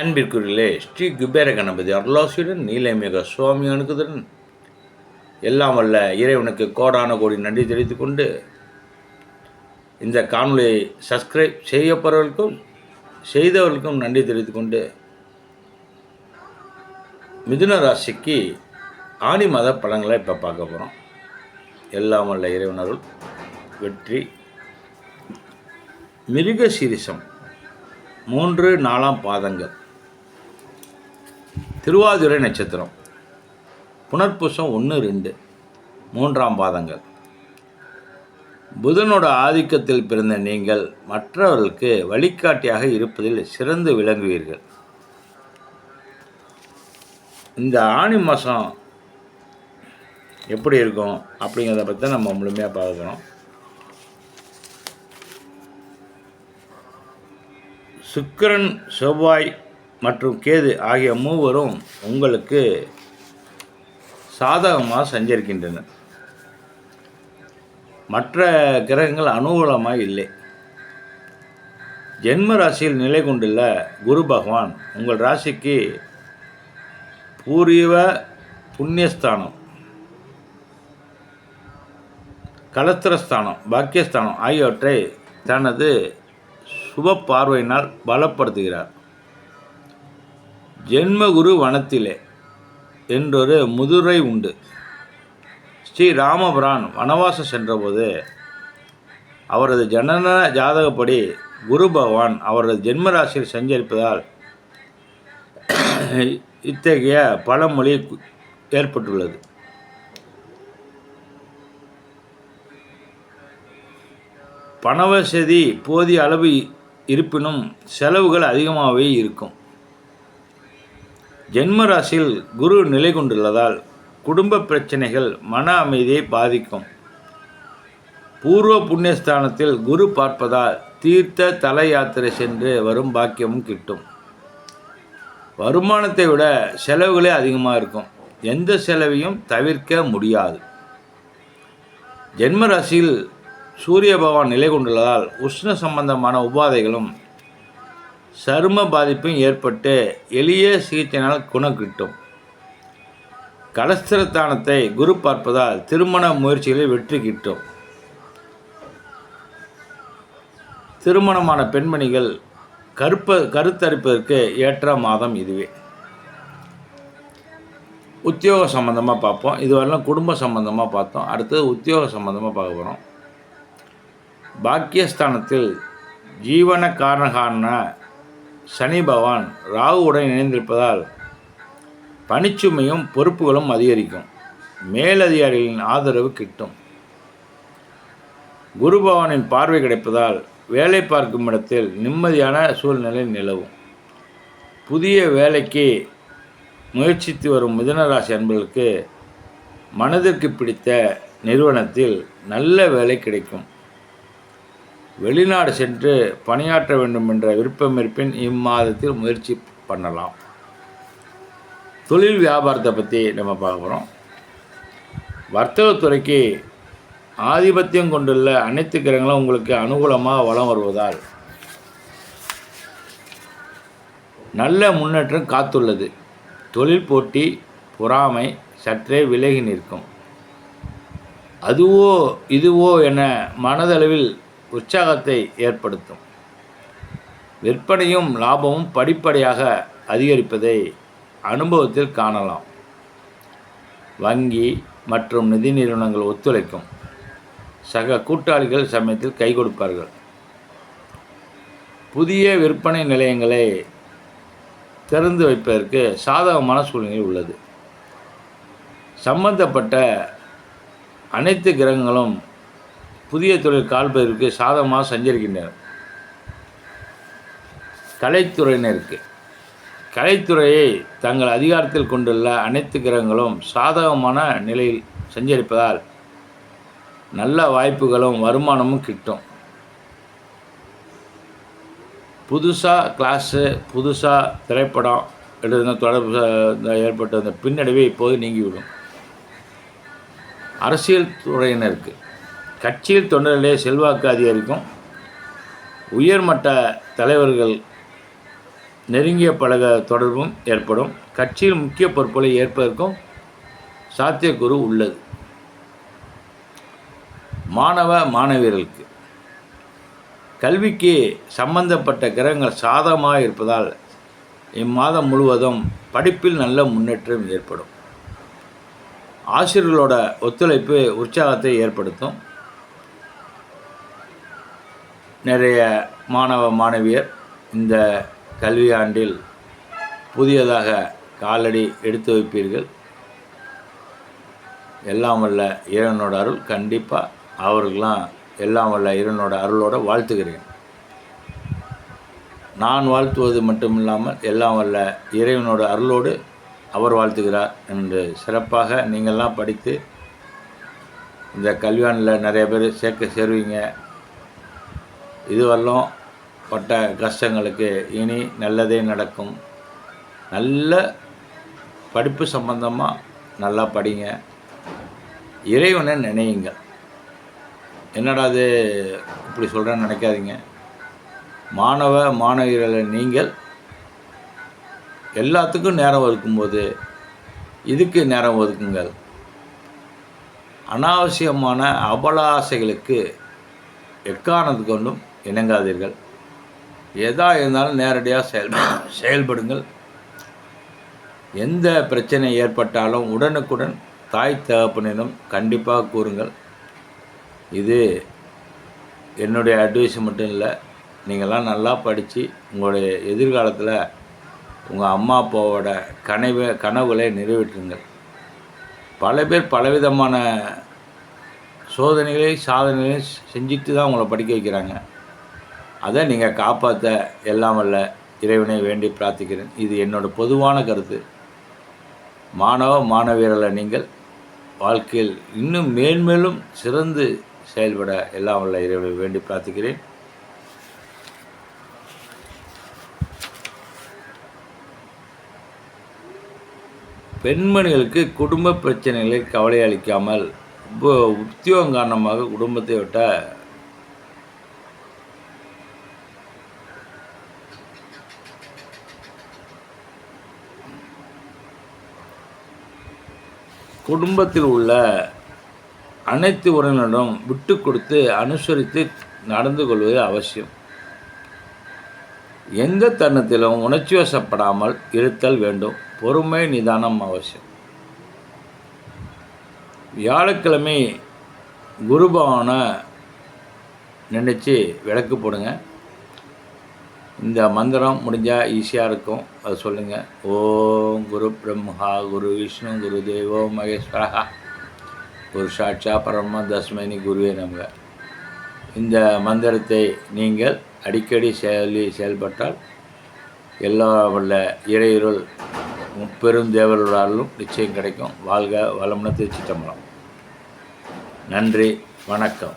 அன்பிற்குரியலே ஸ்ரீ குபேர கணபதி அருளாசியுடன் நீலமேக சுவாமி அணுகுதுடன் எல்லாம் வல்ல இறைவனுக்கு கோடான கோடி நன்றி தெரிவித்துக் கொண்டு இந்த காணொலியை சப்ஸ்கிரைப் செய்யப்படுறவர்களுக்கும் செய்தவர்களுக்கும் நன்றி தெரிவித்துக் கொண்டு மிதுன ராசிக்கு ஆணி மத பழங்களை இப்போ பார்க்க போகிறோம் எல்லாம் வல்ல இறைவனருள் வெற்றி. மிருக சீரிசம் மூன்று நாலாம் பாதங்கள். திருவாதிரை நட்சத்திரம். புனர்பூசம் ஒன்று ரெண்டு. மூன்றாம் பாதங்கள். புதனோட ஆதிக்கத்தில் பிறந்த நீங்கள் மற்றவர்களுக்கு வழிகாட்டியாக இருப்பதில் சிறந்து விளங்குவீர்கள். இந்த ஆணி மாதம் எப்படி இருக்கும் அப்படிங்கிறத பற்றி நம்ம முழுமையாக பார்க்கணும். சுக்கிரன் செவ்வாய் மற்றும் கேது ஆகிய மூவரும் உங்களுக்கு சாதகமாக சஞ்சரிக்கின்றனர். மற்ற கிரகங்கள் அனுகூலமாக இல்லை. ஜென்ம ராசியில் நிலை கொண்டுள்ள குரு பகவான் உங்கள் ராசிக்கு பூர்வ புண்ணியஸ்தானம் கலத்திரஸ்தானம் பாக்கியஸ்தானம் ஆகியவற்றை தனது சுப பார்வையினால் பலப்படுத்துகிறார். ஜென்மகுரு வனத்திலே என்றொரு முதுரை உண்டு. ஸ்ரீ ராமபிரான் வனவாசம் சென்றபோது அவரது ஜனன ஜாதகப்படி குரு பகவான் அவரது ஜென்மராசியில் சஞ்சரிப்பதால் இத்தகைய பழமொழி ஏற்பட்டுள்ளது. பணவசதி போதிய அளவு இருப்பினும் செலவுகள் அதிகமாகவே இருக்கும். ஜென்மராசியில் குரு நிலை கொண்டுள்ளதால் குடும்ப பிரச்சனைகள் மன அமைதியை பாதிக்கும். பூர்வ புண்ணியஸ்தானத்தில் குரு பார்ப்பதால் தீர்த்த தல யாத்திரை சென்று வரும் பாக்கியமும் கிட்டும். வருமானத்தை விட செலவுகளே அதிகமாக இருக்கும். எந்த செலவையும் தவிர்க்க முடியாது. ஜென்மராசியில் சூரிய பகவான் நிலை கொண்டுள்ளதால் உஷ்ண சம்பந்தமான உபாதைகளும் சரும பாதிப்பும் ஏற்பட்டு எளிய சிகிச்சையினால் குணம் கிட்டும். கலஸ்திரத்தானத்தை குரு பார்ப்பதால் திருமண முயற்சிகளில் வெற்றி கிட்டும். திருமணமான பெண்மணிகள் கருப்ப கருத்தரிப்பதற்கு ஏற்ற மாதம் இதுவே. உத்தியோக சம்மந்தமாக பார்ப்போம். இதுவரெல்லாம் குடும்ப சம்மந்தமாக பார்த்தோம். அடுத்தது உத்தியோக சம்மந்தமாக பார்க்க போகிறோம் பாக்கியஸ்தானத்தில் ஜீவன காரணகான சனி பகவான் ராகுவுடன் இணைந்திருப்பதால் பணிச்சுமையும் பொறுப்புகளும் அதிகரிக்கும். மேலதிகாரிகளின் ஆதரவு கிட்டும். குரு பகவானின் பார்வை கிடைப்பதால் வேலை பார்க்கும் இடத்தில் நிம்மதியான சூழ்நிலை நிலவும். புதிய வேலைக்கு முயற்சித்து வரும் மிதனராசி அன்பர்களுக்கு மனதிற்கு பிடித்த நிறுவனத்தில் நல்ல வேலை கிடைக்கும். வெளிநாடு சென்று பணியாற்ற வேண்டும் என்ற விருப்பம் இருப்பின் இம்மாதத்தில் முயற்சி பண்ணலாம். தொழில் வியாபாரத்தை பற்றி நம்ம பார்க்க போகிறோம் வர்த்தகத்துறைக்கு ஆதிபத்தியம் கொண்டுள்ள அனைத்து கிரகங்களும் உங்களுக்கு அனுகூலமாக வளம் வருவதால் நல்ல முன்னேற்றம் காத்துள்ளது. தொழில் போட்டி பொறாமை சற்றே விலகி நிற்கும். அதுவோ இதுவோ என மனதளவில் உற்சாகத்தை ஏற்படுத்தும். விற்பனையும் லாபமும் படிப்படியாக அதிகரிப்பதை அனுபவத்தில் காணலாம். வங்கி மற்றும் நிதி நிறுவனங்கள் ஒத்துழைக்கும். சக கூட்டாளிகள் சமயத்தில் கை கொடுப்பார்கள். புதிய விற்பனை நிலையங்களை திறந்து வைப்பதற்கு சாதகமான சூழ்நிலை உள்ளது. சம்பந்தப்பட்ட அனைத்து கிரகங்களும் புதிய தொழில் கால்பதற்கு சாதகமாக சஞ்சரிக்கின்றனர். கலைத்துறையினருக்கு. கலைத்துறையை தங்கள் அதிகாரத்தில் கொண்டுள்ள அனைத்து கிரகங்களும் சாதகமான நிலையில் சஞ்சரிப்பதால் நல்ல வாய்ப்புகளும் வருமானமும் கிட்டும். புதுசாக கிளாஸு புதுசாக திரைப்படம் எடுத்த தொடர்பு ஏற்பட்ட அந்த பின்னடைவை இப்போது நீங்கிவிடும். அரசியல் துறையினருக்கு கட்சியில் தொண்டர்களே செல்வாக்கு அதிகரிக்கும். உயர்மட்ட தலைவர்கள் நெருங்கிய பழக தொடர்பும் ஏற்படும். கட்சியில் முக்கிய பொறுப்புகளை ஏற்பதற்கும் சாத்தியக்கூறு உள்ளது. மாணவ மாணவியர்களுக்கு. கல்விக்கு சம்பந்தப்பட்ட கிரகங்கள் சாதகமாக இருப்பதால் இம்மாதம் முழுவதும் படிப்பில் நல்ல முன்னேற்றம் ஏற்படும். ஆசிரியர்களோட ஒத்துழைப்பு உற்சாகத்தை ஏற்படுத்தும். நிறைய மாணவ மாணவியர் இந்த கல்வியாண்டில் புதியதாக காலடி எடுத்து வைப்பீர்கள். எல்லாம் வல்ல இறைவனோட அருள். கண்டிப்பாக அவர்களாம் எல்லாம் வல்ல இறைவனோட அருளோட வாழ்த்துகிறேன். நான் வாழ்த்துவது மட்டும் இல்லாமல் எல்லாம் வல்ல இறைவனோட அருளோடு அவர் வாழ்த்துகிறார் என்று சிறப்பாக நீங்கள்லாம் படித்து இந்த கல்வியானில் நிறைய பேர் சேர்க்க சேருவீங்க. இதுவரையிலும் பட்ட கஷ்டங்களுக்கு இனி நல்லதே நடக்கும். நல்ல படிப்பு சம்பந்தமாக நல்லா படிங்க. இறைவனை நினையுங்க. என்னடா அது இப்படி சொல்கிறேன்னு நினைக்காதீங்க. மாணவ மாணவிகளை நீங்கள் எல்லாத்துக்கும் நேரம் ஒதுக்கும்போது இதுக்கு நேரம் ஒதுக்குங்கள். அனாவசியமான அபலாசைகளுக்கு எக்காரணத்து கொண்டும் இணங்காதீர்கள். எதா இருந்தாலும் நேரடியாக செயல் செயல்படுங்கள். எந்த பிரச்சனை ஏற்பட்டாலும் உடனுக்குடன் தாய் தகப்பனிடம் கண்டிப்பாக கூறுங்கள். இது என்னுடைய அட்வைஸ் மட்டும் இல்லை. நீங்கள்லாம் நல்லா படித்து உங்களுடைய எதிர்காலத்தில் உங்கள் அம்மா அப்பாவோட கனவு கனவுகளை நிறைவேற்றுங்கள். பல பேர் பலவிதமான சோதனைகளையும் சாதனைகளையும் செஞ்சுட்டு தான் உங்களை படிக்க வைக்கிறாங்க. அதை நீங்கள் காப்பாற்ற எல்லாம் வல்ல இறைவனை வேண்டி பிரார்த்திக்கிறேன். இது என்னோட பொதுவான கருத்து. மாணவ மாணவியர்களை நீங்கள் வாழ்க்கையில் இன்னும் மேன்மேலும் சிறந்து செயல்பட எல்லாம் வல்ல இறைவனை வேண்டி பிரார்த்திக்கிறேன். பெண்மணிகளுக்கு குடும்ப பிரச்சனைகளை கவலை அளிக்காமல் உத்தியோகம் காரணமாக குடும்பத்தை விட்ட குடும்பத்தில் உள்ள அனைத்து உறவினரிடம் விட்டு கொடுத்து அனுசரித்து நடந்து கொள்வது அவசியம். எந்த தருணத்திலும் உணர்ச்சி வசப்படாமல் இருத்தல் வேண்டும். பொறுமை நிதானம் அவசியம். வியாழக்கிழமை குருபவனை நினச்சி விளக்கு போடுங்க. இந்த மந்திரம் முடிஞ்சால் ஈஸியாக இருக்கும். அது சொல்லுங்கள் ஓம் குரு பிரம்மா குரு விஷ்ணு குரு தேவோ மகேஸ்வரா குரு சாட்சா பரம தஸ்மனி குருவே நமக. இந்த மந்திரத்தை நீங்கள் அடிக்கடி செயலி செயல்பட்டால் எல்லா வல்ல இறையுருள் முப்பெரும் தேவர்களாலும் நிச்சயம் கிடைக்கும். வாழ்க வளமுன திருச்சி நன்றி வணக்கம்.